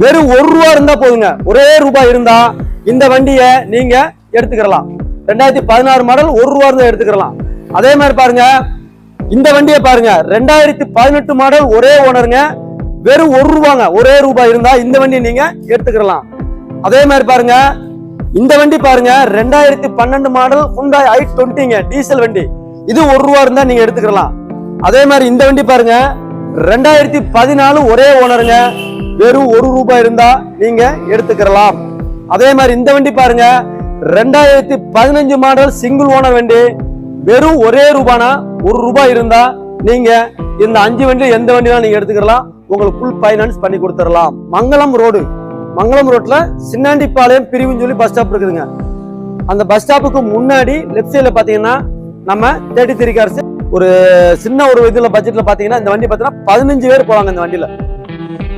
வெறும் ஒரு ரூபா இருந்தா போதுங்க. ஒரே ரூபாய் இருந்தா இந்த வண்டியை நீங்க எடுத்துக்கிறலாம். ரெண்டாயிரத்தி பதினாறு மாடல் ஒரு ரூபா இருந்தா எடுத்துக்கிறலாம். அதே மாதிரி பாருங்க இந்த வண்டியை பாருங்க. ரெண்டாயிரத்தி பதினெட்டு மாடல் ஒரே ஓனருங்க வெறும் ஒரு ரூபாங்க. ஒரே ரூபாய் இருந்தா இந்த வண்டியை நீங்க எடுத்துக்கிறலாம். அதே மாதிரி பாருங்க இந்த வண்டி பாருங்க ரெண்டாயிரத்தி பன்னெண்டு மாடல் ஹுண்டாய் ஐ டுவெண்ட்டிங்க டீசல் வண்டி. இது ஒரு ரூபா இருந்தா நீங்க எடுத்துக்கலாம் அதே மாதிரி இந்த வண்டி பாருங்க ரெண்டாயிரத்தி பதினாலு ஒரே ஓனருங்க வெறும் ஒரு ரூபாய் இருந்தா நீங்க எடுத்துக்கலாம் அதே மாதிரி இந்த வண்டி பாருங்க. ரெண்டாயிரத்தி பதினஞ்சு மாடல் சிங்கிள் ஓனர் வண்டி. வெறும் ஒரே ரூபானா ஒரு ரூபாய் இருந்தா நீங்க இந்த அஞ்சு வண்டி எந்த வண்டினா நீங்க எடுத்துக்கலாம் உங்களுக்கு ஃபுல் ஃபைனான்ஸ் பண்ணி கொடுத்துடலாம். மங்களம் ரோடு. மங்களம் ரோட்ல சின்னாண்டிப்பாளையம் பிரிவுன்னு சொல்லி பஸ் ஸ்டாப் இருக்குதுங்க. அந்த பஸ் ஸ்டாப்புக்கு முன்னாடி லெஃப்ட் சைடில் பாத்தீங்கன்னா நம்ம தேர்ட்டி த்ரீ கார்ஸ் ஒரு சின்ன ஒரு இதுல பட்ஜெட்ல பாத்தீங்கன்னா இந்த வண்டி பாத்தீங்கன்னா பதினஞ்சு பேர் போவாங்க இந்த வண்டியில.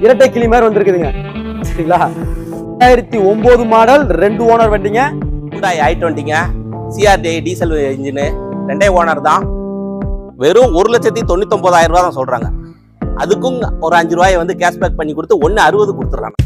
இரட்டை கிளி மாதிரி வந்திருக்குதுங்க. சரிங்களா? ரெண்டாயிரத்தி ஒம்பது மாடல் ரெண்டு ஓனர் வண்டிங்க. ஹுண்டாய் ஐ டுவெண்ட்டிங்க சிஆர்டி டீசல் இன்ஜினு ரெண்டே ஓனர் தான். வெறும் ஒரு லட்சத்தி தொண்ணூத்தொம்பதாயிரம் ரூபா தான் சொல்றாங்க. அதுக்கும் ஒரு அஞ்சு ரூபாயை வந்து கேஷ்பேக் பண்ணி கொடுத்து ஒன்று அறுபது கொடுத்துட்றாங்க.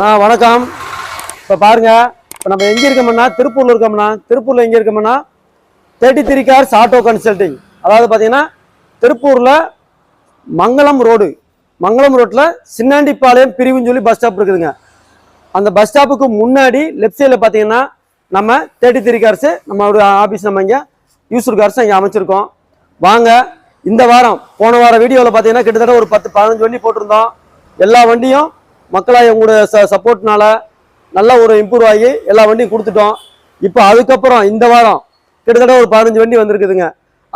அண்ணா வணக்கம். இப்போ பாருங்க இப்போ நம்ம எங்கே இருக்கோம்னா திருப்பூரில் இருக்கோம்னா திருப்பூரில் எங்கே இருக்கோம்னா thirty three cars auto consulting அதாவது பார்த்தீங்கன்னா திருப்பூரில் மங்களம் ரோடு மங்களம் ரோட்டில் சின்னாண்டிப்பாளையம் பிரிவுன்னு சொல்லி பஸ் ஸ்டாப் இருக்குதுங்க. அந்த பஸ் ஸ்டாப்புக்கு முன்னாடி லெஃப்ட் சைடில் பார்த்தீங்கன்னா நம்ம தேர்ட்டி த்ரீ கார்ஸு நம்ம ஒரு ஆஃபீஸ் நம்ம இங்கே யூசர் கார்ஸ் இங்கே அமைச்சிருக்கோம். வாங்க இந்த வாரம் போன வாரம் வீடியோவில் பார்த்தீங்கன்னா கிட்டத்தட்ட ஒரு பத்து பதினஞ்சு வண்டி போட்டிருந்தோம். எல்லா வண்டியும் மக்களாக உங்களோட ச சப்போர்ட்னால நல்ல ஒரு இம்ப்ரூவ் ஆகி எல்லா வண்டியும் கொடுத்துட்டோம். இப்போ அதுக்கப்புறம் இந்த வாரம் கிட்டத்தட்ட ஒரு பதினஞ்சு வண்டி வந்திருக்குதுங்க.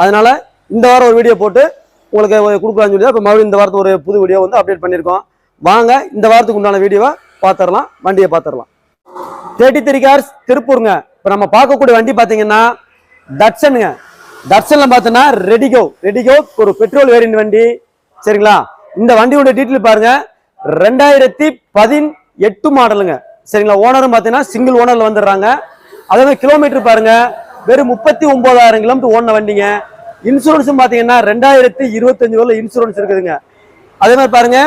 அதனால் இந்த வாரம் ஒரு வீடியோ போட்டு உங்களுக்கு ஒரு கொடுக்கலாம்னு சொல்லி இப்போ மறுபடியும் இந்த வாரத்து ஒரு புது வீடியோ வந்து அப்டேட் பண்ணியிருக்கோம். வாங்க இந்த வாரத்துக்கு உண்டான வீடியோவை பார்த்துடலாம் வண்டியை பார்த்துடலாம் தேர்ட்டி த்ரீ கார்ஸ் திருப்பூருங்க. இப்போ நம்ம பார்க்கக்கூடிய வண்டி பார்த்தீங்கன்னா தட்சனுங்க. தட்சன்ல பார்த்தோன்னா ரெடிகோ. ரெடிகோ ஒரு பெட்ரோல் வேரியன்ட் வண்டி. சரிங்களா? இந்த வண்டியோட டீட்டெயில் பாருங்க. ரெண்டாயிரத்தி பதின் எட்டு மாடலுங்க சரிங்களா? ஓனரும் பார்த்தீங்கன்னா சிங்கிள் ஓனர்ல வந்துடுறாங்க. அதே மாதிரி கிலோமீட்டர் பாருங்க. வெறும் முப்பத்தி ஒன்பதாயிரம் கிலோமீட்டர் ஓடின வண்டிங்க. இன்சூரன்ஸும் பார்த்தீங்கன்னா ரெண்டாயிரத்தி இருபத்தஞ்சு வரல இன்சூரன்ஸ் இருக்குதுங்க. அதே மாதிரி பாருங்க.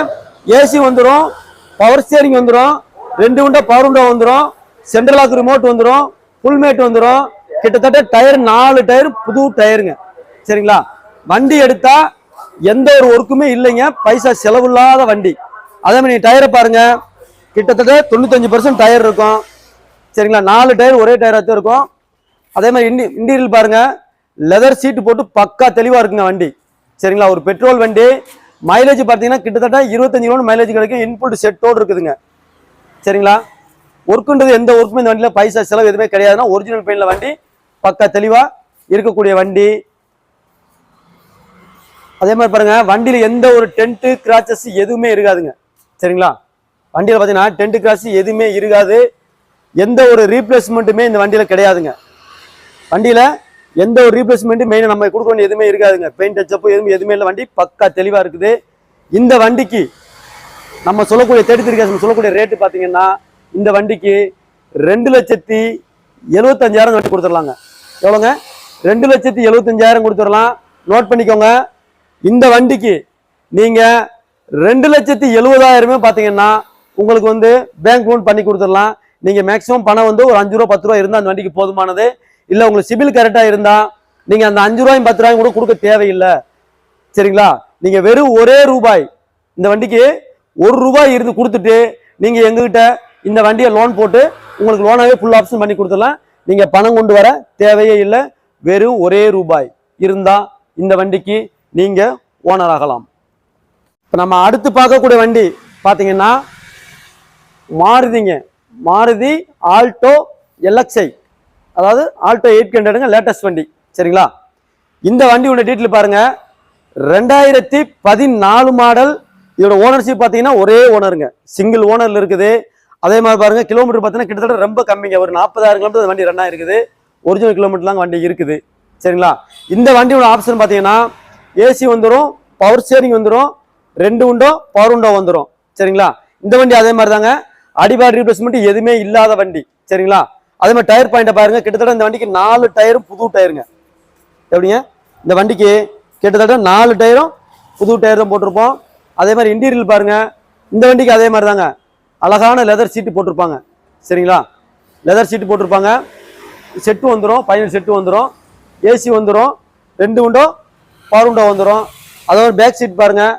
ஏசி வந்துடும் பவர் ஸ்டியரிங் வந்துடும் ரெண்டு உண்டா பவர் உண்டா வந்துடும் சென்ட்ரல் லாக் ரிமோட் வந்துடும் ஃபுல் மேட் வந்துடும் கிட்டத்தட்ட டயர் நாலு டயர் புது டயருங்க சரிங்களா? வண்டி எடுத்தா எந்த ஒரு ஒர்க்குமே இல்லைங்க. பைசா செலவில்லாத வண்டி. அதே மாதிரி டயரை பாருங்க. கிட்டத்தட்ட தொண்ணூத்தஞ்சு பர்சன்ட் டயர் இருக்கும். சரிங்களா? நாலு டயர் ஒரே டயராக தான் இருக்கும். அதே மாதிரி இண்டி இன்டீரியல் பாருங்க. லெதர் சீட்டு போட்டு பக்கா தெளிவாக இருக்குங்க வண்டி. சரிங்களா? ஒரு பெட்ரோல் வண்டி. மைலேஜ் பார்த்தீங்கன்னா கிட்டத்தட்ட இருபத்தஞ்சு கிலோமீட்டர் மைலேஜ் கிடைக்கும். இன்புட் செட்டோடு இருக்குதுங்க. சரிங்களா? ஒர்க்குன்றது எந்த ஒர்க்குமே இந்த வண்டியில் பைசா செலவு எதுவுமே கிடையாதுன்னா ஒரிஜினல் பெயினில் வண்டி பக்கா தெளிவாக இருக்கக்கூடிய வண்டி. அதே மாதிரி பாருங்க. வண்டியில் எந்த ஒரு டென்ட்டு கிராச்சஸ் எதுவுமே இருக்காதுங்க. சரிங்களா? வண்டியில் பார்த்தீங்கன்னா டென்ட் கிராஸ் எதுவுமே இருக்காது. எந்த ஒரு ரீப்ளேஸ்மெண்ட்டுமே இந்த வண்டியில் கிடையாதுங்க. வண்டியில் எந்த ஒரு ரீப்ளேஸ்மெண்ட்டும் மெயினாக நம்ம கொடுக்க வேண்டிய எதுவுமே இருக்காதுங்க. பெயிண்ட் டச்சப்பு எதுவும் எதுவுமே இல்லை. வண்டி பக்கா தெளிவாக இருக்குது. இந்த வண்டிக்கு நம்ம சொல்லக்கூடிய தேடி திருக்காசம் சொல்லக்கூடிய ரேட்டு பார்த்தீங்கன்னா இந்த வண்டிக்கு ரெண்டு லட்சத்தி எழுபத்தஞ்சாயிரம் வண்டி கொடுத்துடலாங்க. எவ்வளோங்க? ரெண்டு லட்சத்தி எழுபத்தஞ்சாயிரம் கொடுத்துடலாம். நோட் பண்ணிக்கோங்க. இந்த வண்டிக்கு நீங்கள் ரெண்டு லட்சத்தி எழுபதாயிரமே பார்த்தீங்கன்னா உங்களுக்கு வந்து பேங்க் லோன் பண்ணி கொடுத்துடலாம். நீங்கள் மேக்ஸிமம் பணம் வந்து ஒரு அஞ்சு ரூபா பத்து ரூபா இருந்தால் அந்த வண்டிக்கு போதுமானது. இல்லை உங்களுக்கு சிபில் கரெக்டாக இருந்தால் நீங்கள் அந்த அஞ்சு ரூபாயும் பத்து ரூபாயும் கூட கொடுக்க தேவையில்லை. சரிங்களா? நீங்கள் வெறும் ஒரே ரூபாய் இந்த வண்டிக்கு ஒரு ரூபாய் இருந்து கொடுத்துட்டு நீங்கள் எங்ககிட்ட இந்த வண்டியை லோன் போட்டு உங்களுக்கு லோனாகவே ஃபுல் ஆப்ஷன் பண்ணி கொடுத்துடலாம். நீங்கள் பணம் கொண்டு வர தேவையே இல்லை. வெறும் ஒரே ரூபாய் இருந்தால் இந்த வண்டிக்கு நீங்கள் ஓனர் ஆகலாம். இப்போ நம்ம அடுத்து பார்க்கக்கூடிய வண்டி பார்த்தீங்கன்னா மாருதிங்க. மாருதி ஆல்டோ எல்எக்ஸ்ஐ அதாவது ஆல்டோ எயிட் ஹண்ட்ரடுங்க லேட்டஸ்ட் வண்டி. சரிங்களா? இந்த வண்டியோட டீட்டெயில் பாருங்கள் ரெண்டாயிரத்தி பதினாலு மாடல் இதோட ஓனர்ஷிப் பார்த்தீங்கன்னா ஒரே ஓனருங்க சிங்கிள் ஓனரில் இருக்குது. அதே மாதிரி பாருங்க கிலோமீட்டர் பார்த்தீங்கன்னா கிட்டத்தட்ட ரொம்ப கம்மிங்க. ஒரு நாற்பதாயிரம் கிலோமீட்டர் வண்டி ரன் ஆயிருக்குது. ஒரிஜினல் கிலோமீட்டர்லாம் வண்டி இருக்குது. சரிங்களா? இந்த வண்டியோட ஆப்ஷன் பார்த்தீங்கன்னா ஏசி வந்துடும் பவர் ஸ்டேரிங் வந்துடும் ரெண்டு உண்டோ பவர் உண்டோ வந்துடும் சரிங்களா? இந்த வண்டி அதே மாதிரி தாங்க அடிபாடி ரீப்ளேஸ்மெண்ட் எதுவுமே இல்லாத வண்டி. சரிங்களா? அதே மாதிரி டயர் பாயிண்ட்டை பாருங்க. கிட்டத்தட்ட இந்த வண்டிக்கு நாலு டயரும் புது டயருங்க எப்படிங்க? இந்த வண்டிக்கு கிட்டத்தட்ட நாலு டயரும் புது டயர் தான் போட்டிருப்போம். அதே மாதிரி இன்டீரியல் பாருங்க. இந்த வண்டிக்கு அதே மாதிரி தாங்க அழகான லெதர் சீட்டு போட்டிருப்பாங்க. சரிங்களா? லெதர் சீட்டு போட்டிருப்பாங்க. செட்டு வந்துடும் பதினேழு செட்டு வந்துடும் ஏசி வந்துடும் ரெண்டு உண்டோ பவர் உண்டோ வந்துடும் அதோட பேக் சீட் பாருங்கள்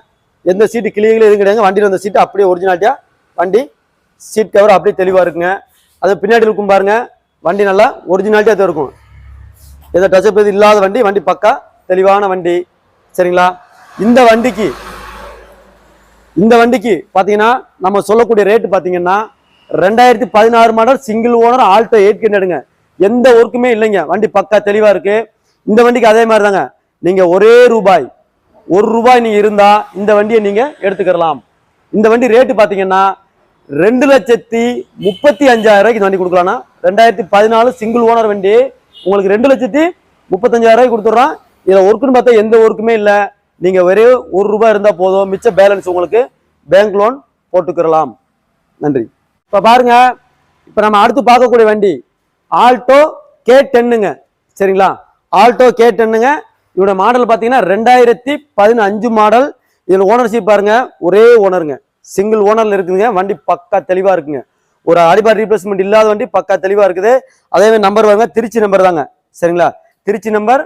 எந்த சீட்டு கிளியர்களும் எதுவும் கிடையாது வண்டியில் வந்த சீட்டு அப்படியே ஒரிஜினாலிட்டியாக வண்டி சீட் கவர் அப்படியே தெளிவாக இருக்குங்க. அது பின்னாடி இருக்கும் பாருங்க. வண்டி நல்லா ஒரிஜினாலிட்டியாக இருக்கும். எந்த டச்சப் எதுவும் இல்லாத வண்டி வண்டி பக்கா தெளிவான வண்டி. சரிங்களா? இந்த வண்டிக்கு இந்த வண்டிக்கு பார்த்தீங்கன்னா நம்ம சொல்லக்கூடிய ரேட்டு பார்த்தீங்கன்னா ரெண்டாயிரத்தி பதினாறு model single owner Alto eight ஹண்ட்ரடுங்க எந்த ஒர்க்குமே இல்லைங்க. வண்டி பக்கா தெளிவாக இருக்குது இந்த வண்டிக்கு அதே மாதிரி தாங்க நீங்கள் ஒரே ரூபாய் ஒரு ரூபாய் நீங்கள் இருந்தால் இந்த வண்டியை நீங்கள் எடுத்துக்கிறலாம். இந்த வண்டி ரேட்டு பார்த்தீங்கன்னா ரெண்டு லட்சத்தி முப்பத்தி அஞ்சாயிரம் ரூபாய்க்கு இந்த வண்டி கொடுக்கலாம்னா ரெண்டாயிரத்தி பதினாலு சிங்கிள் ஓனர் வண்டி. உங்களுக்கு ரெண்டு லட்சத்தி முப்பத்தஞ்சாயிரம் ரூபாய்க்கு கொடுத்துட்றோம். இதில் ஒர்க்குன்னு பார்த்தா எந்த ஒர்க்குமே இல்லை. நீங்கள் ஒரே ஒரு ரூபாய் இருந்தால் போதும். மிச்ச பேலன்ஸ் உங்களுக்கு பேங்க் லோன் போட்டுக்கிறலாம். நன்றி. இப்போ பாருங்க. இப்போ நம்ம அடுத்து பார்க்கக்கூடிய வண்டி. ஆல்டோ கே டென்னுங்க சரிங்களா? ஆல்டோ கே டென்னுங்க இதோட மாடல் பார்த்தீங்கன்னா ரெண்டாயிரத்தி பதினஞ்சு மாடல் இதில் ஓனர்ஷிப் பாருங்க ஒரே ஓனருங்க சிங்கிள் ஓனர்ல இருக்குதுங்க வண்டி பக்கா தெளிவாக இருக்குங்க. ஒரு அடிபார் ரீப்ளேஸ்மெண்ட் இல்லாத வண்டி பக்கா தெளிவாக இருக்குது. அதே மாதிரி நம்பர் வருங்க திருச்சி நம்பர் தாங்க. சரிங்களா? திருச்சி நம்பர்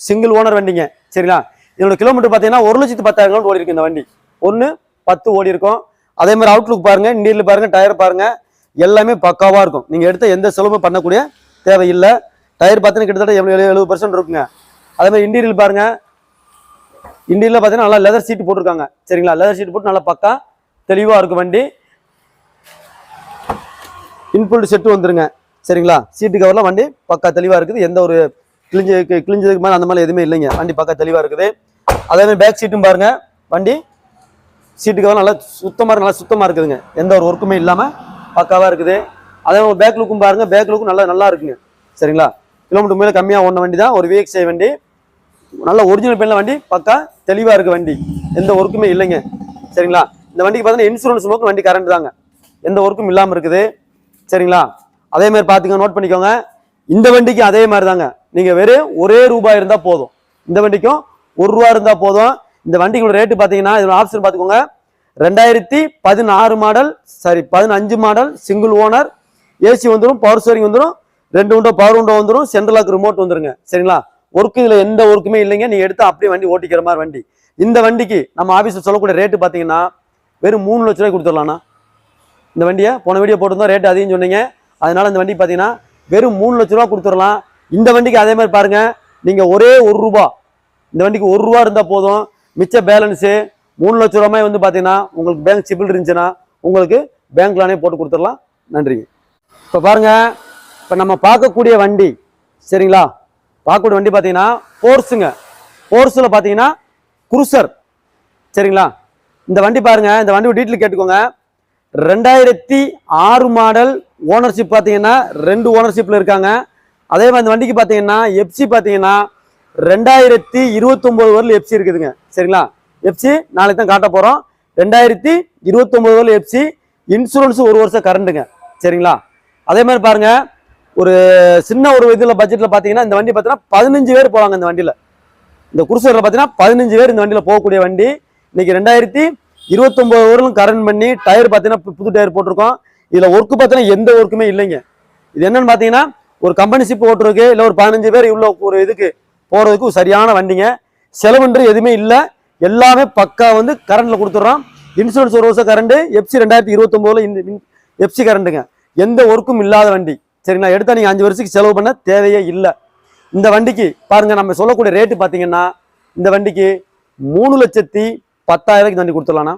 சிங்கிள் ஓனர் வண்டிங்க. சரிங்களா? இதோட கிலோமீட்டர் பார்த்தீங்கன்னா ஒரு லட்சத்து பத்தாயிரம் கிலோமீட்டர் ஓடி இருக்கு இந்த வண்டி. ஒன்று பத்து ஓடி இருக்கும் அதே மாதிரி அவுட்லுக் பாருங்க நீரில் பாருங்க டயர் பாருங்க. எல்லாமே பக்காவாக இருக்கும். நீங்கள் எடுத்த எந்த செலவும் பண்ணக்கூடிய தேவையில்லை. டயர் பார்த்தீங்கன்னா கிட்டத்தட்ட எவ்வளோ எழுபது பர்சன்ட் இருக்குங்க. அதே மாதிரி இன்டீரியல் பாருங்க. இன்டீரியல் பார்த்தீங்கன்னா நல்லா லெதர் சீட் போட்டிருக்காங்க. சரிங்களா? லெதர் சீட் போட்டு நல்லா பக்கா தெளிவாக இருக்கும் வண்டி. இன்புல்ட் செட்டு வந்துருங்க. சரிங்களா? சீட்டு கவர்லாம் வண்டி பக்கா தெளிவாக இருக்குது. எந்த ஒரு கிழிஞ்சு கிழிஞ்சதுக்கு மேலே அந்த மாதிரி எதுவுமே இல்லைங்க. வண்டி பக்கா தெளிவாக இருக்குது. அதே மாதிரி பேக் சீட்டும் பாருங்க. வண்டி சீட்டு கவர் நல்லா சுத்தமாக நல்லா சுத்தமாக இருக்குதுங்க. எந்த ஒரு ஒர்க்குமே இல்லாமல் பக்காவாக இருக்குது. அதே மாதிரி பேக் லுக்கும் பாருங்க. பேக் லுக்கும் நல்லா நல்லா இருக்குங்க. சரிங்களா? கிலோமீட்டர் மேலே கம்மியாக ஓடின வண்டி தான். ஒரு விஎக்ஸ்ஐ வண்டி. நல்ல ஒரிஜினல் பெண்ணில் வண்டி பக்கா தெளிவாக இருக்குது வண்டி. எந்த ஒர்க்குமே இல்லைங்க. சரிங்களா? இந்த வண்டிக்கு பார்த்தீங்கன்னா இன்சூரன்ஸ் நோக்கு வண்டி கரண்ட் தாங்க. எந்த ஒர்க்கும் இல்லாமல் இருக்குது. சரிங்களா? அதே மாதிரி பார்த்துங்க நோட் பண்ணிக்கோங்க. இந்த வண்டிக்கு அதே மாதிரி தாங்க. நீங்கள் வெறும் ஒரே ரூபாய் இருந்தால் போதும். இந்த வண்டிக்கும் ஒரு ரூபா இருந்தால் போதும். இந்த வண்டிகளோட ரேட்டு பார்த்தீங்கன்னா இதோட ஆப்ஷன் பார்த்துக்கோங்க ரெண்டாயிரத்தி பதினாறு மாடல் சாரி பதினஞ்சு மாடல் சிங்கிள் ஓனர் ஏசி வந்துடும் பவர் ஸ்டேரிங் வந்துடும் ரெண்டு உண்டோ பவர் உண்டோ வந்துடும் சென்ட்ரலாக் ரிமோட் வந்துருங்க. சரிங்களா? ஒர்க்கு இதில் எந்த ஒர்க்குமே இல்லைங்க. நீங்கள் எடுத்து அப்படியே வண்டி ஓட்டிக்கிற மாதிரி வண்டி. இந்த வண்டிக்கு நம்ம ஆஃபீஸில் சொல்லக்கூடிய ரேட்டு பார்த்தீங்கன்னா வெறும் மூணு லட்ச ரூபாய் கொடுத்துடலாம்ண்ணா. இந்த வண்டியை போன வீடியோ போட்டிருந்தோம் ரேட்டு அதிகம் சொன்னீங்க. அதனால் இந்த வண்டி பார்த்தீங்கன்னா வெறும் மூணு லட்ச ரூபா கொடுத்துடலாம். இந்த வண்டிக்கு அதே மாதிரி பாருங்கள் நீங்கள் ஒரே ஒரு ரூபா இந்த வண்டிக்கு ஒரு ரூபா இருந்தால் போதும். மிச்ச பேலன்ஸு மூணு லட்ச ரூபாய் வந்து பார்த்தீங்கன்னா உங்களுக்கு பேங்க் சிபில் இருந்துச்சுன்னா உங்களுக்கு பேங்க் லோனே போட்டு கொடுத்துடலாம். நன்றிங்க. இப்போ பாருங்கள் இப்போ நம்ம பார்க்கக்கூடிய வண்டி சரிங்களா? பார்க்கக்கூடிய வண்டி பார்த்தீங்கன்னா போர்ஸுங்க. போர்ஸில் பார்த்தீங்கன்னா குருசர். சரிங்களா? இந்த வண்டி பாருங்க. இந்த வண்டி டீட்டெயில் கேட்டுக்கோங்க. ரெண்டாயிரத்தி ஆறு மாடல் ஓனர்ஷிப் பார்த்தீங்கன்னா ரெண்டு ஓனர்ஷிப்பில் இருக்காங்க. அதே மாதிரி இந்த வண்டிக்கு பார்த்தீங்கன்னா எஃப்சி பார்த்தீங்கன்னா ரெண்டாயிரத்தி இருபத்தொம்போது வரல எஃப்சி இருக்குதுங்க. சரிங்களா? எஃப்சி நாளைக்கு தான் காட்ட போகிறோம் ரெண்டாயிரத்தி இருபத்தொம்போது வரல எஃப்சி இன்சூரன்ஸ் ஒரு வருஷம் கரண்டுங்க சரிங்களா? அதே மாதிரி பாருங்கள் ஒரு சின்ன ஒரு இதில் பட்ஜெட்டில் பார்த்தீங்கன்னா இந்த வண்டி பார்த்தீங்கன்னா பதினஞ்சு பேர் போவாங்க இந்த வண்டியில். இந்த குருசரில் பார்த்தீங்கன்னா பதினஞ்சு பேர் இந்த வண்டியில் போகக்கூடிய வண்டி. இன்னைக்கு ரெண்டாயிரத்தி இருபத்தொம்போது வரலும் கரண்ட் பண்ணி டயர் பார்த்தீங்கன்னா புது டயர் போட்டிருக்கோம். இதில் ஒர்க்கு பார்த்தீங்கன்னா எந்த ஒர்க்குமே இல்லைங்க. இது என்னன்னு பார்த்தீங்கன்னா ஒரு கம்பெனி ஷிப் ஓட்டுறதுக்கு இல்லை ஒரு பதினஞ்சு பேர் இவ்வளோ ஒரு இதுக்கு போகிறதுக்கு சரியான வண்டிங்க. செலவுன்றது எதுவுமே இல்லை. எல்லாமே பக்கா வந்து கரண்ட்டில் கொடுத்துட்றோம் இன்சூரன்ஸ் ஒரு வருஷம் கரண்ட் எஃப்சி ரெண்டாயிரத்தி இருபத்தொம்போதில் இந்த எஃப்சி கரண்ட்டுங்க எந்த ஒர்க்கும் இல்லாத வண்டி. சரிங்களா? எடுத்தால் நீங்கள் அஞ்சு வருஷத்துக்கு செலவு பண்ண தேவையே இல்லை. இந்த வண்டிக்கு பாருங்கள் நம்ம சொல்லக்கூடிய ரேட்டு பார்த்தீங்கன்னா இந்த வண்டிக்கு மூணு லட்சத்தி பத்தாயிரம் இந்த வண்டி கொடுத்துடலாம்ண்ணா.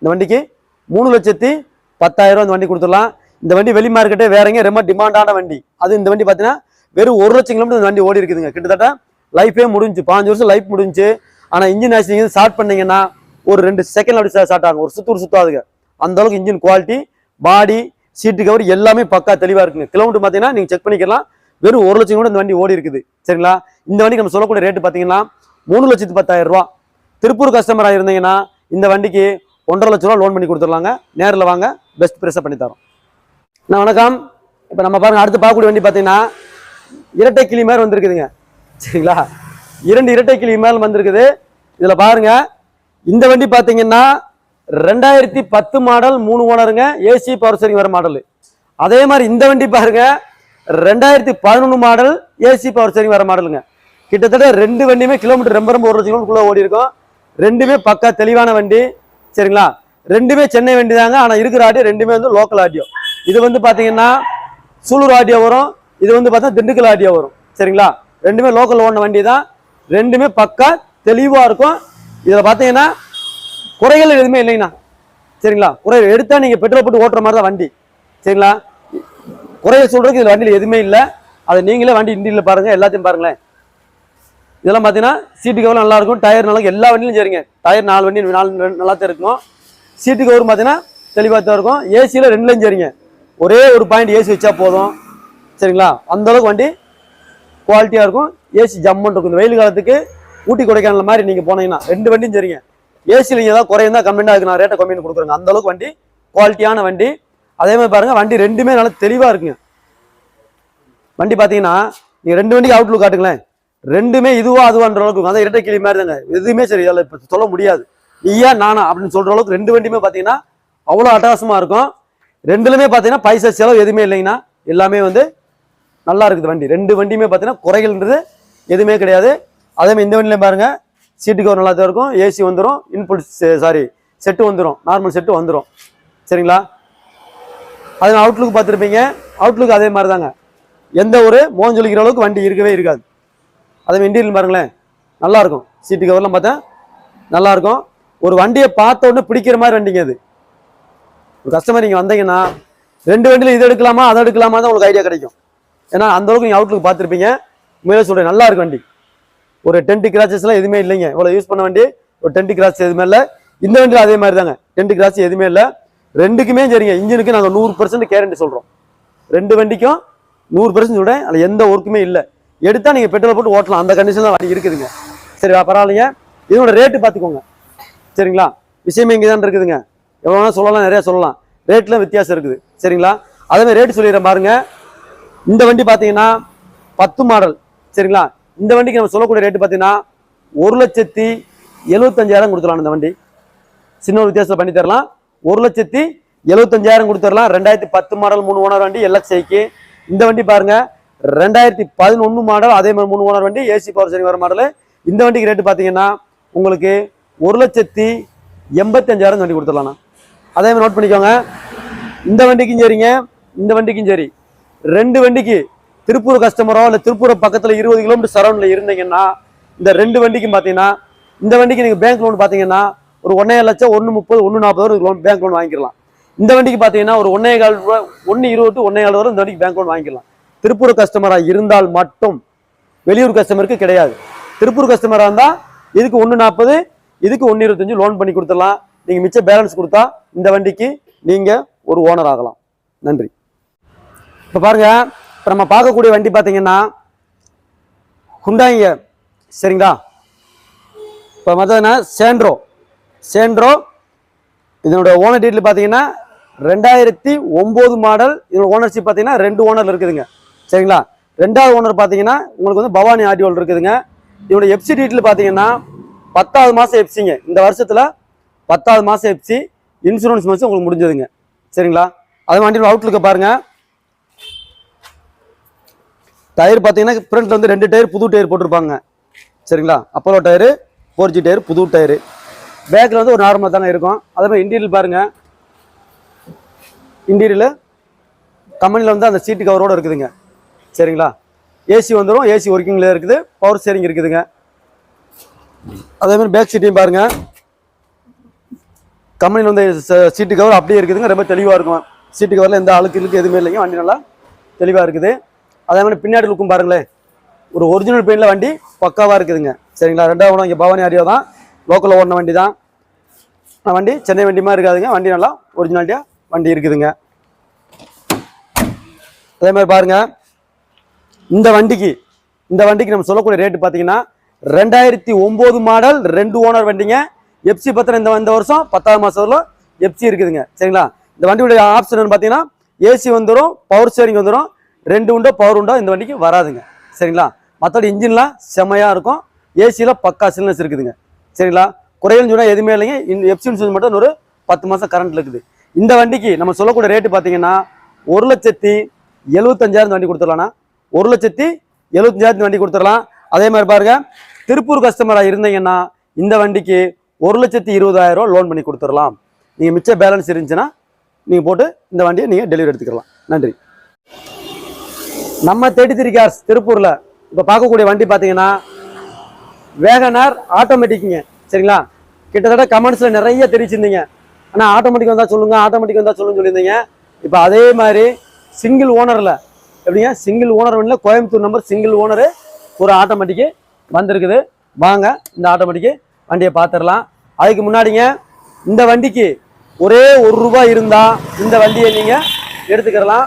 இந்த வண்டிக்கு மூணு லட்சத்தி பத்தாயிரம் இந்த வண்டி கொடுத்துடலாம். இந்த வண்டி வெளி மார்க்கெட்டே வேறங்க ரொம்ப டிமாண்டான வண்டி. அது இந்த வண்டி பார்த்தீங்கன்னா வெறும் ஒரு லட்சம் கிலோமீட்டர் இந்த வண்டி ஓடி இருக்குதுங்க. கிட்டத்தட்ட லைஃபே முடிஞ்சு பாஞ்சு வருஷம் லைஃப் முடிஞ்சு ஆனால் இன்ஜின் ஆச்சு நீங்கள் ஸ்டார்ட் பண்ணீங்கன்னா ஒரு ரெண்டு செகண்ட் அப்படி ஸ்டார்ட் ஆகும் ஒரு சுற்று சுத்தாதுங்க அந்த அளவுக்கு engine quality body seat cover எல்லாமே பக்கா தெளிவாக இருக்குங்க. கிலோமீட்டர் பார்த்தீங்கன்னா நீங்கள் செக் பண்ணிக்கலாம். வெறும் ஒரு லட்சம் கூட இந்த வண்டி ஓடி இருக்குது. சரிங்களா? இந்த வண்டிக்கு நம்ம சொல்லக்கூடிய ரேட்டு பார்த்தீங்கன்னா மூணு லட்சத்து பத்தாயிரம் ரூபா. திருப்பூர் கஸ்டமராக இருந்தீங்கன்னா இந்த வண்டிக்கு ஒன்றரை லட்ச ரூபா லோன் பண்ணி கொடுத்துடலாங்க. நேரில் வாங்க பெஸ்ட் ப்ரைஸாக பண்ணி தரோம். வணக்கம். இப்போ நம்ம பாருங்கள் அடுத்து பார்க்கக்கூடிய வண்டி பார்த்தீங்கன்னா இரட்டை கிளி மேல் வந்திருக்குதுங்க. சரிங்களா? இரண்டு இரட்டை கிளி மேல் வந்திருக்குது. இதில் பாருங்க இந்த வண்டி பார்த்தீங்கன்னா ரெண்டாயிரத்தி பத்து மாடல் மூணு ஓனருங்க. ஏசி பவர் ஸ்டேரிங் வர மாடல் அதே மாதிரி இந்த வண்டி பாருங்க. ரெண்டாயிரத்தி பதினொன்று மாடல் ஏசி பவர் ஸ்டேரிங் வர மாடலுங்க கிட்டத்தட்ட ரெண்டு வண்டியுமே கிலோமீட்டர் ரொம்ப ரொம்ப ஒரு லட்சம் கிலோமீட்டருக்குள்ள ஓடி இருக்கும் ரெண்டுமே பக்கா தெளிவான வண்டி. சரிங்களா? ரெண்டுமே சென்னை வண்டி தாங்க. ஆனால் இருக்கிற ஆடியோ ரெண்டுமே வந்து லோக்கல் ஆடியோ. இது வந்து பார்த்தீங்கன்னா சூலூர் ஆடியோ வரும். இது வந்து பார்த்தா திண்டுக்கல் ஆடியோ வரும். சரிங்களா? ரெண்டுமே லோக்கல் ஓடின வண்டி தான் ரெண்டுமே பக்கா தெளிவாக இருக்கும். இதில் பார்த்தீங்கன்னா குறைகள் எதுவுமே இல்லைங்கண்ணா சரிங்களா? குறை எடுத்தால் நீங்கள் பெட்ரோல் போட்டு ஓட்டுற மாதிரி தான் வண்டி. சரிங்களா? குறைய சொல்கிறதுக்கு இதில் வண்டியில் எதுவுமே இல்லை. அதை நீங்களே வண்டி இண்டியில் பாருங்கள் எல்லாத்தையும் பாருங்களேன். இதெல்லாம் பார்த்தீங்கன்னா சீட்டு கவர் நல்லா இருக்கும் டயர் நல்லா இருக்கும். எல்லா வண்டியிலும் சரிங்க. டயர் நாலு வண்டி நாலு நல்லா தான் இருக்கும். சீட்டு கவர் பார்த்தீங்கன்னா தெளிவாக தான் இருக்கும். ஏசியில் ரெண்டுலையும் சரிங்க. ஒரே ஒரு பாயிண்ட் ஏசி வச்சா போதும். சரிங்களா? அந்த அளவுக்கு வண்டி குவாலிட்டியாக இருக்கும். ஏசி ஜம்முன்னு இருக்கும் இந்த வெயில் காலத்துக்கு ஊட்டி கொடைக்கானல் மாதிரி நீங்கள் போனீங்கன்னா ரெண்டு வண்டியும் சரிங்க. ஏசியில் குறையும் தான் கம்மியாக அதுக்கு நான் ரேட்டை கம்மி கொடுக்குறேங்க. அந்த அளவுக்கு வண்டி குவாலிட்டியான வண்டி. அதே மாதிரி பாருங்கள் வண்டி ரெண்டுமே நல்லா தெளிவாக இருக்குங்க. வண்டி பார்த்தீங்கன்னா நீங்கள் ரெண்டு வண்டிக்கு அவுட்லுக் காட்டுங்களேன். ரெண்டுமே இதுவா அதுவான்ற அளவுக்கு அதான் இரட்டை கிளி மாதிரி தாங்க. எதுவுமே சரி இதில் இப்போ சொல்ல முடியாது. நீயா நானா அப்படின்னு சொல்கிற அளவுக்கு ரெண்டு வண்டியுமே பார்த்தீங்கன்னா அவ்வளோ அட்டகாசமாக இருக்கும். ரெண்டுலுமே பார்த்தீங்கன்னா பைசா செலவு எதுவுமே இல்லைங்கன்னா எல்லாமே வந்து நல்லா இருக்குது வண்டி. ரெண்டு வண்டியுமே பார்த்தீங்கன்னா குறைகள்ன்றது எதுவுமே கிடையாது. அதே மாதிரி இந்த வண்டியிலையும் பாருங்கள் சீட்டு கவர் நல்லா தான் இருக்கும் ஏசி வந்துடும் இன்புல் சாரி செட்டு வந்துடும் நார்மல் செட்டு வந்துடும் சரிங்களா? அது அவுட்லுக் பார்த்துருப்பீங்க. அவுட்லுக் அதே மாதிரி தாங்க எந்த ஒரு மோஞ்சொலிக்கிற அளவுக்கு வண்டி இருக்கவே இருக்காது. அதே இன்டீரியல் பாருங்களேன். நல்லாயிருக்கும் சீட்டு கவர்லாம் பார்த்தா நல்லா இருக்கும். ஒரு வண்டியை பார்த்த உடனே பிடிக்கிற மாதிரி வண்டிங்க அது. ஒரு கஸ்டமர் நீங்கள் வந்தீங்கன்னா ரெண்டு வண்டியில் இது எடுக்கலாமா அதை எடுக்கலாமா தான் உங்களுக்கு ஐடியா கிடைக்கும். ஏன்னா அந்த அளவுக்கு நீங்கள் அவுட்லுக் பார்த்துருப்பீங்க. உண்மையிலே சொல்கிறேன் நல்லா இருக்கு வண்டி. ஒரு டென்ட் கிராச்சஸ்லாம் எதுவுமே இல்லைங்க. இவ்வளோ யூஸ் பண்ண வண்டி ஒரு டென்ட் கிராச்சஸ் எதுவுமே இல்லை. இந்த வண்டியில் அதே மாதிரி தாங்க டென்ட் கிராச்சஸ் எதுவுமே இல்லை. ரெண்டுக்குமே சரிங்க. இன்ஜினுக்கு நாங்கள் நூறு பர்சன்ட் கேரண்டி சொல்கிறோம் ரெண்டு வண்டிக்கும் நூறு பர்சன்ட் சொல்கிறேன் அதில் எந்த ஒர்க்குமே இல்லை. எடுத்தால் நீங்கள் பெட்ரோல் போட்டு ஓட்டலாம். அந்த கண்டிஷன் தான் வண்டி இருக்குதுங்க. சரி பரவாயில்லைங்க. இதோட ரேட்டு பார்த்துக்கோங்க சரிங்களா? விஷயமே இங்கே தான் இருக்குதுங்க. எவ்வளோ வேணால் சொல்லலாம் நிறையா சொல்லலாம். ரேட்டில் வித்தியாசம் இருக்குது. சரிங்களா? அதே மாதிரி ரேட்டு சொல்லிடுறேன் பாருங்க. இந்த வண்டி பார்த்தீங்கன்னா பத்து மாடல் சரிங்களா? இந்த வண்டிக்கு நம்ம சொல்லக்கூடிய ரேட்டு பார்த்தீங்கன்னா ஒரு லட்சத்தி எழுபத்தஞ்சாயிரம் கொடுத்துடலாம் இந்த வண்டி. சின்ன ஒரு வித்தியாசத்தில் பண்ணி தரலாம். ஒரு லட்சத்தி எழுபத்தஞ்சாயிரம் கொடுத்துடலாம். ரெண்டாயிரத்தி பத்து மாடல் மூணு ஓனர் வண்டி எல்எக்ஸ்ஐக்கு. இந்த வண்டி பாருங்க ரெண்டாயிரத்தி பதினொன்று மாடல் அதே மாதிரி மூணு ஓனர் வண்டி ஏசி பவர் சரிங் வர மாடல் இந்த வண்டிக்கு ரேட்டு பார்த்தீங்கன்னா உங்களுக்கு ஒரு லட்சத்தி எண்பத்தஞ்சாயிரம் வண்டி கொடுத்துடலாம்ண்ணா. அதே மாதிரி நோட் பண்ணிக்கோங்க. இந்த வண்டிக்கும் சரிங்க. இந்த வண்டிக்கும் சரி. ரெண்டு வண்டிக்கு திருப்பூர் கஸ்டமரோ இல்லை திருப்பூர் பக்கத்தில் இருபது கிலோமீட்டர் சரௌண்டில் இருந்தீங்கன்னா இந்த ரெண்டு வண்டிக்கும் பார்த்தீங்கன்னா இந்த வண்டிக்கு நீங்கள் பேங்க் லோன் பார்த்தீங்கன்னா ஒரு ஒன்றே லட்சம் ஒன்று முப்பது ஒன்று நாற்பது ஒரு லோன் பேங்க் லோன் வாங்கிக்கலாம். இந்த வண்டிக்கு பார்த்தீங்கன்னா ஒரு ஒன்றே கால் ரூபா ஒன்று இருபது டு ஒன்றே கால் வரை இந்த வண்டிக்கு பேங்க் லோன் வாங்கிக்கலாம். திருப்பூர் கஸ்டமராக இருந்தால் மட்டும் வெளியூர் கஸ்டமருக்கு கிடையாது. திருப்பூர் கஸ்டமராக இருந்தால் இதுக்கு ஒன்று நாற்பது இதுக்கு ஒன்று இருபத்தஞ்சு லோன் பண்ணி கொடுத்துடலாம். நீங்கள் மிச்ச பேலன்ஸ் கொடுத்தா இந்த வண்டிக்கு நீங்கள் ஒரு ஓனர் ஆகலாம். நன்றி. இப்போ பாருங்கள் இப்போ நம்ம பார்க்கக்கூடிய வண்டி பார்த்தீங்கன்னா ஹுண்டாயிங்க சரிங்களா? இப்போ பார்த்தீங்கன்னா சேண்ட்ரோ சேண்ட்ரோ இதனுடைய ஓனர் டீட்டில் பார்த்தீங்கன்னா ரெண்டாயிரத்தி ஒம்பது மாடல் இதோட ஓனர்ஷிப் பார்த்தீங்கன்னா ரெண்டு ஓனர் இருக்குதுங்க. சரிங்களா? ரெண்டாவது ஓனர் பார்த்தீங்கன்னா உங்களுக்கு வந்து பவானி ஆடியோல் இருக்குதுங்க. இதோட எஃப்சி டீட்டெயில் பார்த்தீங்கன்னா பத்தாவது மாதம் எஃப்சிங்க இந்த வருஷத்தில் பத்தாவது மாதம் எஃப்சி இன்சூரன்ஸ் மாதம் உங்களுக்கு முடிஞ்சதுங்க. சரிங்களா? அது வண்டியோட அவுட்லுக்கு பாருங்கள் டயர் பார்த்தீங்கன்னா ஃப்ரண்ட்ல வந்து ரெண்டு டயர் புது டயர் போட்டிருப்பாங்க. சரிங்களா? Apollo tyre four G tyre புது டயரு. பேக்கில் வந்து ஒரு நார்மலாக தானே இருக்கும். அதே மாதிரி இன்டீரியல் பாருங்க. இன்டீரியல் கம்பெனியில் வந்து அந்த சீட்டு கவரோடு இருக்குதுங்க. சரிங்களா? ஏசி வந்துடும் ஏசி ஒர்க்கிங்கில் இருக்குது பவர் ஸ்டேரிங் இருக்குதுங்க. அதே மாதிரி பேக் சீட்டையும் பாருங்கள் கம்பெனியில் வந்து ச- சீட்டு கவர் அப்படியே இருக்குதுங்க. ரொம்ப தெளிவாக இருக்கும். சீட்டு கவரில் எந்த அழுக்கு இழுக்கு எதுவுமே இல்லைங்க. வண்டி நல்லா தெளிவாக இருக்குது. அதே மாதிரி பின்னாடி லுக்கும் பாருங்களேன். ஒரு ஒரிஜினல் பெயிண்டில் வண்டி பக்காவாக இருக்குதுங்க. சரிங்களா? ரெண்டாவது ஓடம் இங்கே பவானி ஆடியோ தான். லோக்கலில் ஓடின வண்டி தான் வண்டி சென்னை வண்டி மாதிரி இருக்காதுங்க. வண்டி நல்லா ஒரிஜினாலிட்டியாக வண்டி இருக்குதுங்க. அதே மாதிரி பாருங்க. இந்த வண்டிக்கு இந்த வண்டிக்கு நம்ம சொல்லக்கூடிய ரேட்டு பார்த்தீங்கன்னா ரெண்டாயிரத்தி ஒம்பது மாடல் ரெண்டு ஓனர் வண்டிங்க. எஃப்சி பத்திரம் இந்த இந்த வருஷம் பத்தாவது மாதத்தில் எஃப்சி இருக்குதுங்க. சரிங்களா? இந்த வண்டியுடைய ஆப்ஷன் பார்த்தீங்கன்னா ஏசி வந்துடும் பவர் ஸ்டேரிங் வந்துடும் ரெண்டு உண்டோ பவர் உண்டோ இந்த வண்டிக்கு வராதுங்க. சரிங்களா? மற்றபடி இன்ஜின்லாம் செமையாக இருக்கும். ஏசியில் பக்கா சில்னஸ் இருக்குதுங்க. சரிங்களா? குறையல்னு சொன்னால் எதுவுமே இல்லைங்க. இந்த எஃப்சி மட்டும் ஒரு பத்து மாதம் கரண்ட்டில் இருக்குது. இந்த வண்டிக்கு நம்ம சொல்லக்கூடிய ரேட்டு பார்த்தீங்கன்னா ஒரு லட்சத்தி எழுபத்தஞ்சாயிரம் வண்டி கொடுத்துடலாம்ண்ணா. ஒரு லட்சத்தி எழுபத்தஞ்சாயிரத்து வண்டி கொடுத்துடலாம். அதே மாதிரி பாருங்க திருப்பூர் கஸ்டமராக இருந்தீங்கன்னா இந்த வண்டிக்கு ஒரு லட்சத்தி இருபதாயிரம் ரூபா லோன் பண்ணி கொடுத்துடலாம். நீங்கள் மிச்ச பேலன்ஸ் இருந்துச்சுன்னா நீங்கள் போட்டு இந்த வண்டியை நீங்கள் டெலிவரி எடுத்துக்கலாம். நன்றி. நம்ம தேர்ட்டி த்ரீ கார்ஸ் திருப்பூரில் இப்போ பார்க்கக்கூடிய வண்டி பார்த்தீங்கன்னா வேகனார் ஆட்டோமேட்டிக்குங்க சரிங்களா? கிட்டத்தட்ட கமெண்ட்ஸில் நிறைய தெரிவிச்சிருந்தீங்க. ஆனால் ஆட்டோமேட்டிக் வந்தால் சொல்லுங்கள் ஆட்டோமேட்டிக் வந்தால் சொல்லுன்னு சொல்லியிருந்தீங்க. இப்போ அதே மாதிரி சிங்கிள் ஓனரில் எப்படிங்க? சிங்கிள் ஓனர் வண்டியில் கோயம்புத்தூர் நம்பர் சிங்கிள் ஓனரு ஒரு ஆட்டோமேட்டிக்கு வந்திருக்குது. வாங்க இந்த ஆட்டோமேட்டிக்கு வண்டியை பார்த்துடலாம் அதுக்கு முன்னாடிங்க இந்த வண்டிக்கு ஒரே ஒரு ரூபா இருந்தால் இந்த வண்டியை நீங்கள் எடுத்துக்கிடலாம்.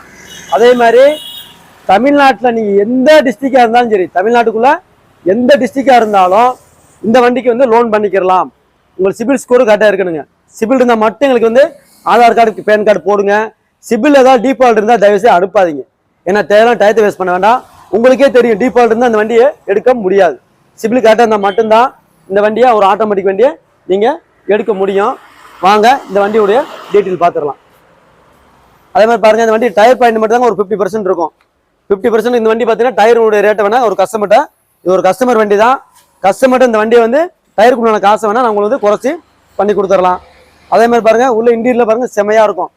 அதே மாதிரி தமிழ்நாட்டில் நீங்கள் எந்த டிஸ்ட்ரிக்டாக இருந்தாலும் சரி தமிழ்நாட்டுக்குள்ளே எந்த டிஸ்ட்ரிக்டாக இருந்தாலும் இந்த வண்டிக்கு வந்து லோன் பண்ணிக்கிறலாம். உங்கள் சிபில் ஸ்கோர் கரெக்டாக இருக்கணுங்க. சிபில் இருந்தால் மட்டும் எங்களுக்கு வந்து ஆதார் கார்டு பேன் கார்டு போடுங்க. சிபில் ஏதாவது டீஃபால்ட் இருந்தால் தயவுசெய்து அனுப்பாதீங்க. ஏன்னா தேவையான டயத்தை வேஸ்ட் பண்ண வேண்டாம். உங்களுக்கே தெரியும் டீஃபால்ட் இருந்தால் அந்த வண்டியை எடுக்க முடியாது. சிபில் கரெக்டாக இருந்தால் மட்டும்தான் இந்த வண்டியை ஒரு ஆட்டோமேட்டிக் வண்டியை நீங்கள் எடுக்க முடியும். வாங்க இந்த வண்டியுடைய டீட்டெயில் பார்த்துடலாம். அதே மாதிரி பாருங்கள் இந்த வண்டி டயர் பாயிண்ட் மட்டும் தாங்க ஒரு ஃபிஃப்டி பர்சன்ட் இருக்கும். ஃபிஃப்டி பர்சன்ட் இந்த வண்டி பார்த்தீங்கன்னா டயருடைய ரேட்டை வேணா ஒரு கஸ்டமர்கிட்ட இது ஒரு கஸ்டமர் வண்டி தான். கஸ்டமர்கிட்ட இந்த வண்டியை வந்து டயருக்கு உண்டான காசை வேணால் நான் உங்களுக்கு வந்து குறைச்சி பண்ணி கொடுத்துடலாம். அதே மாதிரி பாருங்கள் உள்ள இன்டீரியர்ல பாருங்கள் செம்மையாக இருக்கும்.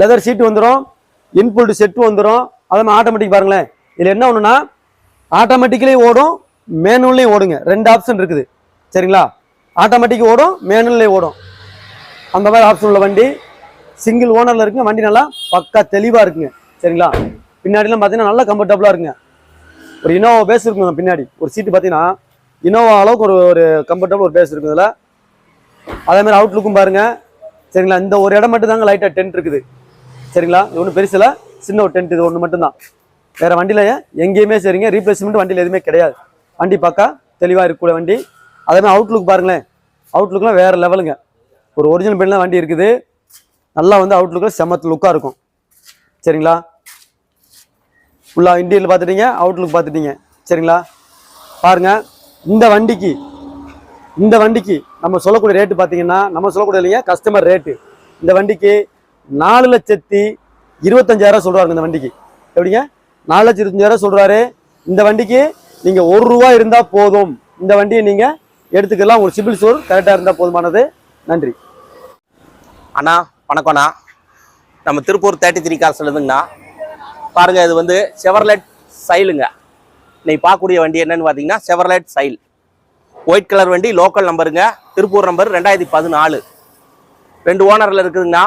லெதர் சீட்டு வந்துடும் இன்புல்ட் செட்டு வந்துடும் அதே மாதிரி ஆட்டோமேட்டிக் பாருங்களேன். இதில் என்ன ஒன்றுனா ஆட்டோமேட்டிக்லேயும் ஓடும் மேனுவல்லையும் ஓடுங்க. ரெண்டு ஆப்ஷன் இருக்குது. சரிங்களா? ஆட்டோமேட்டிக் ஓடும் மேனுவல்லையும் ஓடும். அந்த மாதிரி ஆப்ஷன் உள்ள வண்டி சிங்கிள் ஓனரில் இருக்குங்க. வண்டி நல்லா பக்கா தெளிவாக இருக்குங்க. சரிங்களா? பின்னாடிலாம் பார்த்தீங்கன்னா நல்லா கம்ஃபர்டபுளாக இருக்குங்க. ஒரு இனோவா பேஸ் இருக்குங்க பின்னாடி. ஒரு சீட்டு பார்த்தீங்கன்னா இனோவா அளவுக்கு ஒரு ஒரு கம்ஃபர்டபுள் ஒரு பேஸ் இருக்கும் இதில். அதே மாதிரி அவுட்லுக்கும் பாருங்கள் சரிங்களா? இந்த ஒரு இடம் மட்டும் தாங்க லைட்டாக டென்ட் இருக்குது. சரிங்களா? இது ஒன்றும் பெருசில் சின்ன ஒரு டென்ட் இது ஒன்று மட்டும்தான். வேறு வண்டியில் எங்கேயுமே சரிங்க. ரீப்ளேஸ்மெண்ட் வண்டியில் எதுவுமே கிடையாது. வண்டி பார்க்கா தெளிவாக இருக்கக்கூடிய வண்டி. அதே மாதிரி அவுட்லுக் பாருங்களேன். அவுட்லுக்லாம் வேறு லெவலுங்க ஒரு ஒரிஜினல் பெண்ணில் வண்டி இருக்குது. நல்லா வந்து அவுட்லுக்கில் செம்மத்து லுக்காக இருக்கும். சரிங்களா? ஃபுல்லாக இன்டீரியல் பார்த்துட்டீங்க அவுட்லுக் பார்த்துட்டீங்க. சரிங்களா? பாருங்க இந்த வண்டிக்கு இந்த வண்டிக்கு நம்ம சொல்லக்கூடிய ரேட்டு பார்த்தீங்கன்னா நம்ம சொல்லக்கூடிய இல்லைங்க கஸ்டமர் ரேட்டு இந்த வண்டிக்கு நாலு லட்சத்தி இருபத்தஞ்சாயிரம் சொல்கிறாரு இந்த வண்டிக்கு. எப்படிங்க? நாலு லட்சத்தி இருபத்தஞ்சாயிரம் சொல்கிறாரு இந்த வண்டிக்கு நீங்கள் ஒரு ரூபா இருந்தால் போதும். இந்த வண்டியை நீங்கள் எடுத்துக்கலாம். ஒரு சிபில் ஸ்கோர் கரெக்டாக இருந்தால் போதுமானது. நன்றி. அண்ணா வணக்கம்ண்ணா. நம்ம திருப்பூர் தேர்ட்டி த்ரீ கார்ஸ்ல இருந்துங்கண்ணா. பாருங்க இது வந்து செவர்லெட் சைலுங்க இன்னைக்கு பார்க்கக்கூடிய வண்டி என்னன்னு பார்த்தீங்கன்னா செவர்லெட் சைல் ஒயிட் கலர் வண்டி லோக்கல் நம்பருங்க திருப்பூர் நம்பர் ரெண்டாயிரத்தி பதினாலு. ரெண்டு ஓனரில் இருக்குதுங்கண்ணா.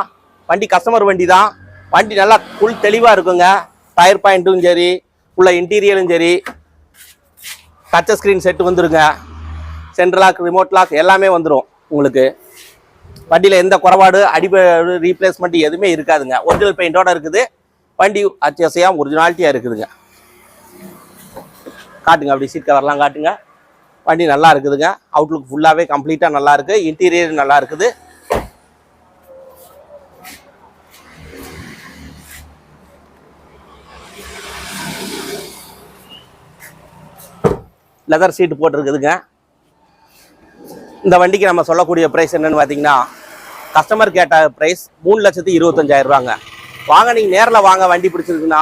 வண்டி கஸ்டமர் வண்டி தான் வண்டி நல்லா ஃபுல் தெளிவாக இருக்குங்க. டயர் பாயிண்ட்டும் சரி உள்ள இன்டீரியரும் சரி. டச் ஸ்க்ரீன் செட்டு வந்துருங்க. சென்ட்ரல் லாக் ரிமோட் லாக் எல்லாமே வந்துடும் உங்களுக்கு. வண்டியில் எந்த குறைபாடு அடிப்படை ரீப்ளேஸ்மெண்ட் எதுவுமே இருக்காதுங்க. ஒரிஜினல் பெயிண்டோட இருக்குது. வண்டி அத்தியாவசியம் ஒரிஜினாலிட்டியாக இருக்குதுங்க. காட்டுங்க அப்படி சீட் கவர்லாம் காட்டுங்க. வண்டி நல்லா இருக்குதுங்க. அவுட்லுக் ஃபுல்லாகவே கம்ப்ளீட்டாக நல்லா இருக்கு. இன்டீரியர் நல்லா இருக்குது. லெதர் சீட்டு போட்டிருக்குதுங்க. இந்த வண்டிக்கு நம்ம சொல்லக்கூடிய ப்ரைஸ் என்னன்னு பார்த்தீங்கன்னா கஸ்டமர் கேட்ட ப்ரைஸ் மூணு லட்சத்தி இருபத்தஞ்சாயிரம் ரூபாங்க. வாங்க நீங்கள் நேரில் வாங்க வண்டி பிடிச்சிருக்குன்னா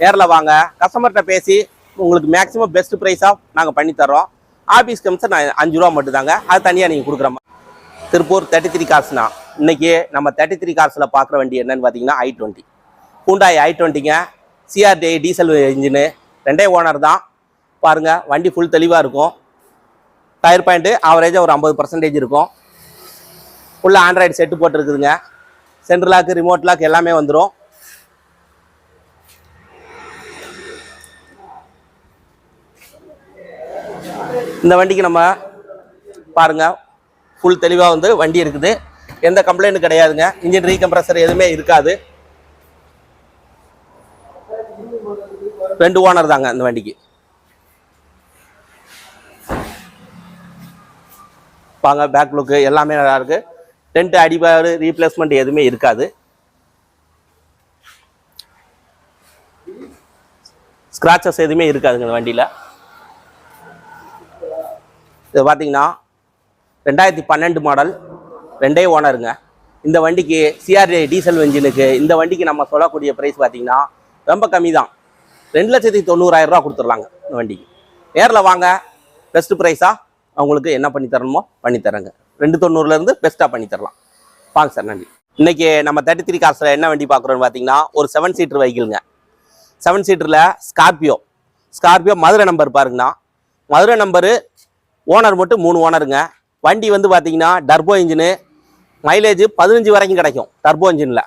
நேரில் வாங்க. கஸ்டமர்கிட்ட பேசி உங்களுக்கு மேக்ஸிமம் பெஸ்ட் ப்ரைஸாக நாங்கள் பண்ணித்தரோம் ஆஃபீஸ் கமிஷன் நான் அஞ்சு ரூபா மட்டும்தாங்க அது தனியாக நீங்கள் கொடுக்குற மாதிரி திருப்பூர் தேர்ட்டி த்ரீ கார்ஸ்னா இன்றைக்கி நம்ம தேர்ட்டி த்ரீ கார்ஸில் பார்க்குற வண்டி என்னென்னு பார்த்தீங்கன்னா ஐ டுவெண்ட்டி ஹூண்டாய் ஐ டுவெண்ட்டிங்க சிஆர்டி டீசல் இன்ஜினு ரெண்டே ஓனர் தான். பாருங்கள் வண்டி ஃபுல் தெளிவாக இருக்கும். டயர் பாயிண்ட்டு ஆவரேஜாக ஒரு ஐம்பது பர்சன்டேஜ் இருக்கும். ஃபுல்லாக ஆண்ட்ராய்டு செட்டு போட்டிருக்குதுங்க. சென்ட்ரல் லாக்கு ரிமோட் லாக் எல்லாமே வந்துடும் இந்த வண்டிக்கு நம்ம பாருங்க. ஃபுல் தெளிவாக வந்து வண்டி இருக்குது. எந்த கம்ப்ளைண்ட்டும் கிடையாதுங்க. இன்ஜின் ரீகம்ப்ரஸர் எதுவுமே இருக்காது. ரெண்டு ஓனர் தாங்க இந்த வண்டிக்கு. வாங்க பேக் லுக்கு எல்லாமே நல்லா இருக்குது டென்ட் அடிபாடு ரீப்ளேஸ்மெண்ட் எதுவுமே இருக்காது. ஸ்க்ராச்சஸ் எதுவுமே இருக்காதுங்க இந்த வண்டியில். இது பார்த்தீங்கன்னா ரெண்டாயிரத்தி பன்னெண்டு மாடல் ரெண்டே ஓனருங்க இந்த வண்டிக்கு சிஆர்ஏ டீசல் வெஞ்சினுக்கு இந்த வண்டிக்கு நம்ம சொல்லக்கூடிய ப்ரைஸ் பார்த்தீங்கன்னா ரொம்ப கம்மி தான் ரெண்டு லட்சத்தி தொண்ணூறாயிரம் ரூபா கொடுத்துர்லாங்க இந்த வண்டிக்கு. நேரில் வாங்க பெஸ்ட் ப்ரைஸாக அவங்களுக்கு என்ன பண்ணி தரணுமோ பண்ணி தரேங்க. ரெண்டு தொண்ணூறுலேருந்து பெஸ்ட்டாக பண்ணி தரலாம். வாங்க சார் நன்றி. இன்றைக்கி நம்ம தேர்ட்டி த்ரீ கார்ஸில் என்ன வண்டி பார்க்குறோன்னு பார்த்தீங்கன்னா ஒரு செவன் சீட்டர் வெஹிக்கிள்ங்க செவன் சீட்டரில் ஸ்கார்பியோ ஸ்கார்பியோ மதுரை நம்பர் பாருங்கண்ணா. மதுரை நம்பரு ஓனர் மட்டும் மூணு ஓனருங்க வண்டி வந்து பார்த்தீங்கன்னா டர்போ இன்ஜினு மைலேஜ் பதினஞ்சு வரைக்கும் கிடைக்கும் டர்போ இன்ஜினில்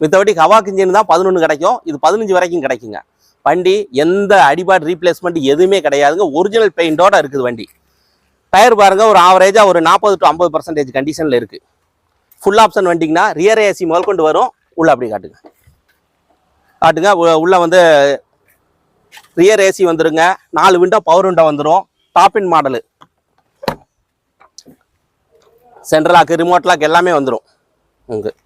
மித்தபடி ஹவாக் இன்ஜின் தான் பதினொன்று கிடைக்கும். இது பதினஞ்சு வரைக்கும் கிடைக்குங்க. வண்டி எந்த அடிபாட் ரீப்ளேஸ்மெண்ட் எதுவுமே கிடையாதுங்க. ஒரிஜினல் பெயிண்டோட இருக்குது வண்டி. டயர் பாருங்கள் ஒரு ஆவரேஜாக ஒரு நாற்பது டு ஐம்பது பர்சன்டேஜ் கண்டிஷனில் இருக்குது ஃபுல் ஆப்ஷன் வண்டிங்கன்னா ரியர் ஏசி முதல் கொண்டு வரும் உள்ளே அப்படி காட்டுங்க. காட்டுங்க உள்ளே வந்து ரியர் ஏசி வந்துடுங்க நாலு விண்டோ பவர் விண்டோ வந்துடும் டாப்பின் model central lock remote lock எல்லாமே வந்துடும் உங்களுக்கு.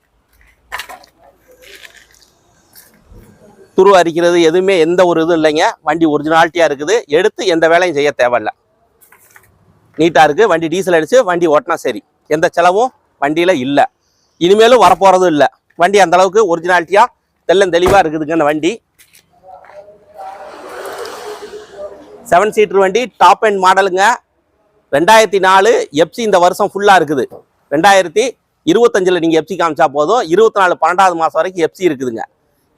துரு அரிக்கிறது எதுவுமே எந்த ஒரு இதுவும் இல்லைங்க. வண்டி ஒரிஜினாலிட்டியாக இருக்குது. எடுத்து எந்த வேலையும் செய்ய தேவையில்ல. நீட்டாக இருக்குது வண்டி டீசல் அடித்து வண்டி ஓட்டினா சரி. எந்த செலவும் வண்டியில் இல்லை. இனிமேலும் வரப்போகிறதும் இல்லை. வண்டி அந்தளவுக்கு ஒரிஜினாலிட்டியாக தெல்லம் தெளிவாக இருக்குதுங்க வண்டி. செவன் சீட்டர் வண்டி டாப் அண்ட் மாடலுங்க ரெண்டாயிரத்தி நாலு எப்சி இந்த வருஷம் ஃபுல்லாக இருக்குது. ரெண்டாயிரத்தி இருபத்தஞ்சில் நீங்கள் எப்சி காமிச்சா போதும். இருபத்தி நாலு பன்னெண்டாவது மாதம் வரைக்கும் எப்சி இருக்குதுங்க.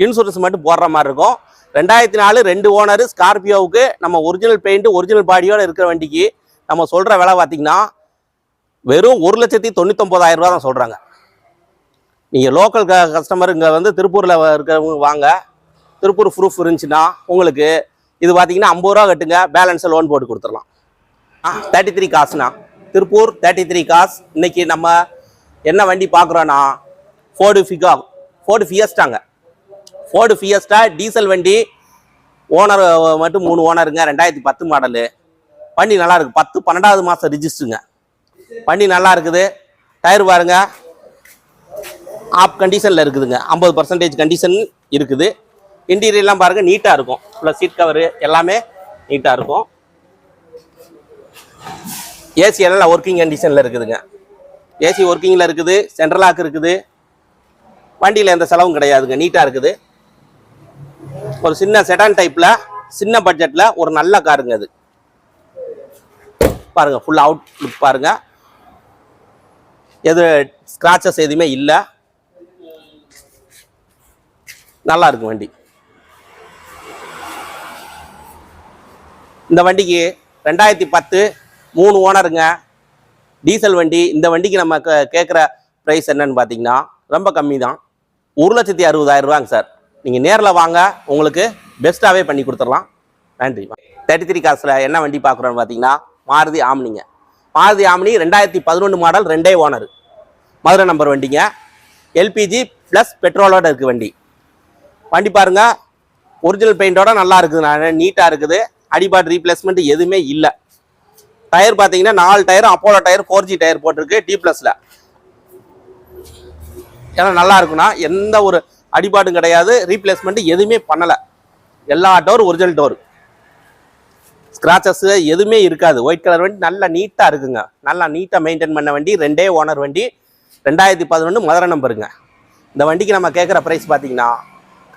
இன்சூரன்ஸ் மட்டும் போடுற மாதிரி இருக்கும். ரெண்டாயிரத்தி நாலு ரெண்டு ஓனர் ஸ்கார்பியோவுக்கு நம்ம ஒரிஜினல் பெயிண்ட் ஒரிஜினல் பாடியோடு இருக்கிற வண்டிக்கு நம்ம சொல்கிற விலை பார்த்திங்கன்னா வெறும் ஒரு லட்சத்தி தொண்ணூத்தொம்பதாயிரம் ரூபா தான் சொல்கிறாங்க நீங்கள் லோக்கல் க கஸ்டமர் இங்கே வந்து திருப்பூரில் இருக்கிறவங்க வாங்க திருப்பூர் ப்ரூஃப் இருந்துச்சுன்னா உங்களுக்கு இது பார்த்தீங்கன்னா ஐம்பது ரூபா கட்டுங்க பேலன்ஸை லோன் போட்டு கொடுத்துடலாம். தேர்ட்டி த்ரீ காசுண்ணா திருப்பூர் தேர்ட்டி த்ரீ காசு இன்றைக்கி நம்ம என்ன வண்டி பார்க்குறோன்னா ஃபோர்டு ஃபிகா ஃபோர்டு ஃபியஸ்டாங்க ஃபோர்டு ஃபியஸ்டா டீசல் வண்டி ஓனர் மட்டும் மூணு ஓனருங்க ரெண்டாயிரத்தி பத்து மாடலு வண்டி நல்லா இருக்கு. பத்து பன்னெண்டாவது மாதம் ரிஜிஸ்டருங்க வண்டி நல்லா இருக்குது. டயர் பாருங்க. ஆப் கண்டிஷனில் இருக்குதுங்க. ஐம்பது பர்சன்டேஜ் கண்டிஷன் இருக்குது. இன்டீரியர்லாம் பாருங்க நீட்டாக இருக்கும். ப்ளஸ் சீட் கவரு எல்லாமே நீட்டாக இருக்கும். ஏசி எல்லாம் ஒர்க்கிங் கண்டிஷனில் இருக்குதுங்க. ஏசி ஒர்க்கிங்கில் இருக்குது. சென்ட்ரல் லாக் இருக்குது. வண்டியில் எந்த செலவும் கிடையாதுங்க. நீட்டாக இருக்குது. ஒரு சின்ன செடான் டைப்பில் சின்ன பட்ஜெட்டில் ஒரு நல்ல காருங்க அது. பாருங்கள் ஃபுல் அவுட் லுக் பாருங்கள் எது ஸ்க்ராச்சஸ் எதுவுமே இல்லை. நல்லா இருக்கும் வண்டி. இந்த வண்டிக்கு ரெண்டாயிரத்தி பத்து மூணு ஓனருங்க. டீசல் வண்டி இந்த வண்டிக்கு நம்ம கேட்குற ப்ரைஸ் என்னன்னு பார்த்தீங்கன்னா ரொம்ப கம்மி தான் ஒரு லட்சத்தி அறுபதாயிரம் ரூபாங்க சார். நீங்கள் நேரில் வாங்க உங்களுக்கு பெஸ்ட்டாகவே பண்ணி கொடுத்துடலாம். நன்றி. தேர்ட்டி த்ரீ காசில் என்ன வண்டி பார்க்குறோன்னு பார்த்தீங்கன்னா மாருதி ஆம்னிங்க. மாருதி ஆம்னி ரெண்டாயிரத்தி பதினொன்று மாடல் ரெண்டே ஓனர் மதுரை நம்பர் வண்டிங்க. எல்பிஜி ப்ளஸ் பெட்ரோலோட இருக்குது வண்டி. வண்டி பாருங்க ஒரிஜினல் பெயிண்டோட நல்லா இருக்குது நீட்டாக இருக்குது. அடிபாட் ரீப்ளேஸ்மெண்ட் எதுவுமே இல்லை. டயர் பார்த்தீங்கன்னா நாலு டயரும் Apollo tyre four G tyre போட்டிருக்கு டி ப்ளஸில் ஏன்னா நல்லா இருக்குன்னா எந்த ஒரு அடிபாடும் கிடையாது ரீப்ளேஸ்மெண்ட் எதுவுமே பண்ணலை. எல்லா டோர் ஒரிஜினல் டோர் ஸ்க்ராச்சஸ்ஸு எதுவுமே இருக்காது. ஒயிட் கலர் வண்டி நல்லா நீட்டாக இருக்குங்க. நல்லா நீட்டாக மெயின்டைன் பண்ண வண்டி ரெண்டே ஓனர் வண்டி ரெண்டாயிரத்தி பதினொன்று மதுரை நம்பருங்க. இந்த வண்டிக்கு நம்ம கேட்குற ப்ரைஸ் பார்த்தீங்கன்னா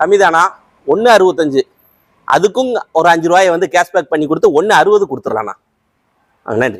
கம்மிதானா? ஒன்று அறுபத்தஞ்சு. அதுக்கும் ஒரு அஞ்சு ரூபாயை வந்து கேஷ்பேக் பண்ணி கொடுத்து ஒன்று அறுபது கொடுத்துடலாண்ணா நன்றி.